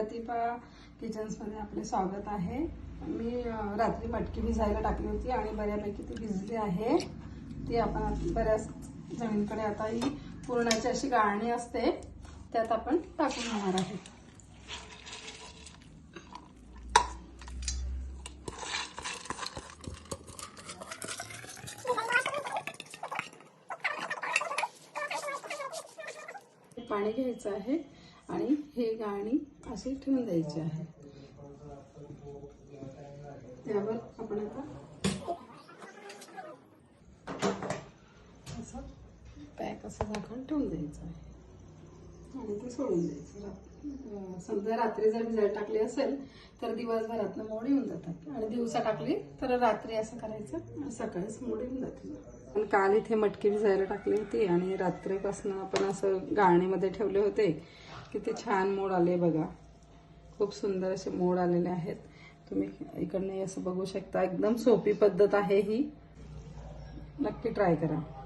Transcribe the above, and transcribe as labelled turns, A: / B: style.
A: प्रतिभा किचन्समध्ये आपले स्वागत आहे. मी रात्री मटकी भिजायला टाकली होती आणि बऱ्यापैकी ती भिजली आहे. ती आपण बऱ्याच जमीनकडे आता ही पुरणाची अशी गाळणी असते त्यात आपण टाकून घेणार आहे. पाणी घ्यायचं आहे. आणि हे गाणी अशी ठेवून द्यायची आहे. त्यावर आपण आता असं पॅक असं झाकण ठेवून द्यायचं आहे. आणि ते सोडून द्यायचं. समजा रात्री जर भिजायला टाकली असेल तर दिवसभरातनं मोड येऊन जातात. आणि दिवसा टाकली तर रात्री असं करायचं सकाळीच मोड येऊन जातील पण काल इथे मटकी भिजायला टाकली होती आणि रात्रीपासून आपण असं गाळणीमध्ये ठेवले होते. किती छान मोड आले बघा. खूप सुंदर असे मोड आलेले आहेत. तुम्ही इकडनं असं बघू शकता. एकदम सोपी पद्धत आहे ही. नक्की ट्राय करा.